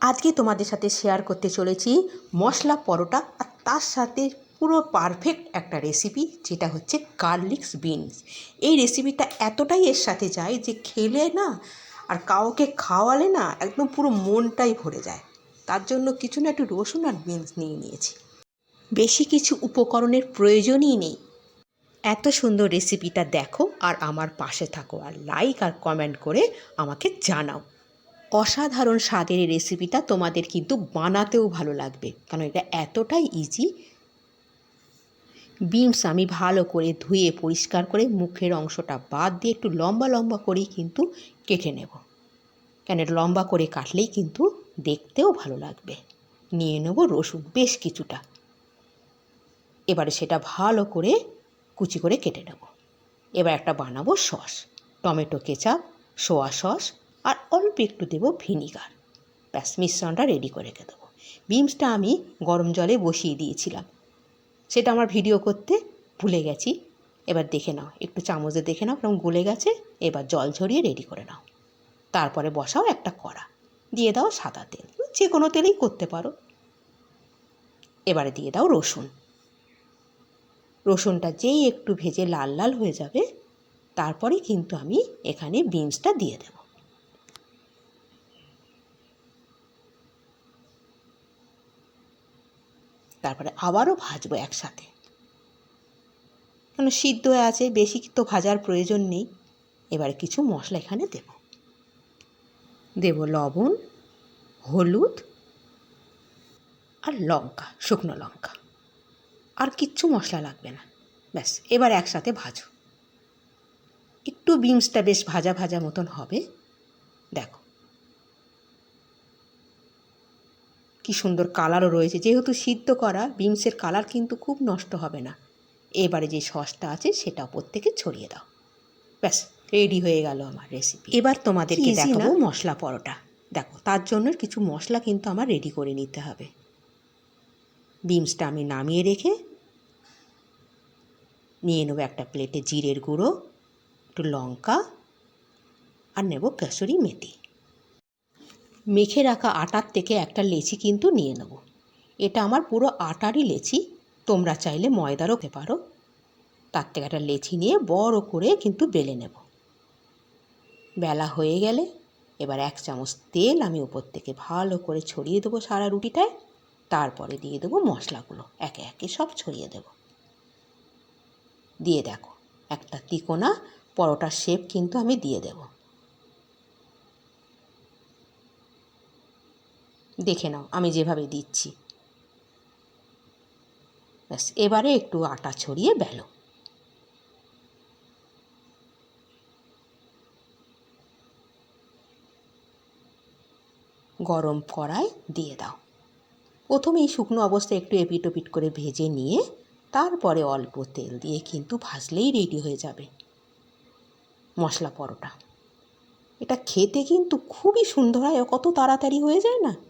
আজকে তোমাদের সাথে শেয়ার করতে চলেছি মশলা পরোটা আর তার সাথে পুরো পারফেক্ট একটা রেসিপি যেটা হচ্ছে গার্লিক্স বিনস এই রেসিপিটা এতটাই এর সাথে যায় যে খেলে না আর কাউকে খাওয়ালে না একদম পুরো মনটাই ভরে যায়। তার জন্য কিছু না একটু রসুন আর বিনস নিয়ে নিয়েছি। বেশি কিছু উপকরণের প্রয়োজনই নেই। এত সুন্দর রেসিপিটা দেখো আর আমার পাশে থাকো আর লাইক আর কমেন্ট করে আমাকে জানাও। অসাধারণ স্বাদের রেসিপিটা তোমাদের কিন্তু বানাতেও ভালো লাগবে। কারণ এটা এতটাই ইজি বিনস আমি ভালো করে ধুয়ে, পরিষ্কার করে মুখের অংশটা বাদ দিয়ে একটু লম্বা লম্বা করেই কিন্তু কেটে নেব। কেন? লম্বা করে কাটলেই কিন্তু দেখতেও ভালো লাগবে। নিয়ে নেব রসুন, বেশ কিছুটা। এবারে সেটা ভালো করে কুচি করে কেটে নেব। এবার একটা বানাবো sauce. Tomato ketchup, soya sauce আর অল্প একটু দেবো ভিনিগার। ব্যাস, মিশ্রণটা রেডি করে রেখে দেবো। বিমসটা আমি গরম জলে বসিয়ে দিয়েছিলাম। সেটা আমার ভিডিও করতে ভুলে গেছি। এবার দেখে নাও, একটু চামচে দেখে নাও কেমন গলে গেছে। এবার জল ঝরিয়ে রেডি করে নাও। তারপরে বসাও একটা কড়া। দিয়ে দাও সাদা তেল। যে কোনো তেলেই করতে পারো। এবারে দিয়ে দাও রসুন। রসুনটা যেই একটু ভেজে লাল লাল হয়ে যাবে, তারপরে কিন্তু আমি এখানে বিনসটা দিয়ে দেব। তারপরে আবারও ভাজবো একসাথে। কেন সিদ্ধ আছে, বেশি তো ভাজার প্রয়োজন নেই। এবারে কিছু মশলা এখানে দেব। দেব লবণ, হলুদ আর লঙ্কা, শুকনো লঙ্কা। আর কিচ্ছু মশলা লাগবে না। ব্যাস, এবার একসাথে ভাজো। একটু বিনসটা বেশ ভাজা ভাজা মতন হবে। দেখো কি সুন্দর কালারও রয়েছে। যেহেতু সিদ্ধ করা বিনসের কালার কিন্তু খুব নষ্ট হবে না। এবারে যে সসটা আছে সেটা ওপর থেকে ছড়িয়ে দাও। ব্যাস রেডি হয়ে গেল আমার রেসিপি এবার তোমাদেরকে দেখাবো মশলা পরোটা। দেখো তার জন্য কিছু মশলা কিন্তু আমার রেডি করে নিতে হবে। বিনসটা আমি নামিয়ে রেখে নিয়ে নেব একটা প্লেটে জিরের গুঁড়ো একটু লঙ্কা আর নেব কাসুরি মেথি। মেখে রাখা আটার থেকে একটা লেচি কিন্তু নিয়ে নেব। এটা আমার পুরো আটারই লেচি, তোমরা চাইলে ময়দারও খেতে পারো। তার থেকে একটা লেচি নিয়ে বড় করে কিন্তু বেলে নেব। বেলা হয়ে গেলে এবার এক চামচ তেল আমি উপর থেকে ভালো করে ছড়িয়ে দেবো সারা রুটিটায়। তারপরে দিয়ে দেবো মশলাগুলো, একে একে সব ছড়িয়ে দেব। দিয়ে দেখো, একটা তিকোনা, পরোটার শেপ কিন্তু আমি দিয়ে দেব। দেখে নাও, আমি যেভাবে দিচ্ছি। ব্যাস, এবারে একটু আটা ছড়িয়ে বেলো। গরম কড়াই দিয়ে দাও। প্রথমেই শুকনো অবস্থায় একটু এপিট ওপিট করে ভেজে নিয়ে, তারপরে অল্প তেল দিয়ে কিন্তু ভাজলেই রেডি হয়ে যাবে। মশলা পরোটা। এটা খেতে কিন্তু খুবই সুন্দর হয়, কত তাড়াতাড়ি হয়ে যায় না?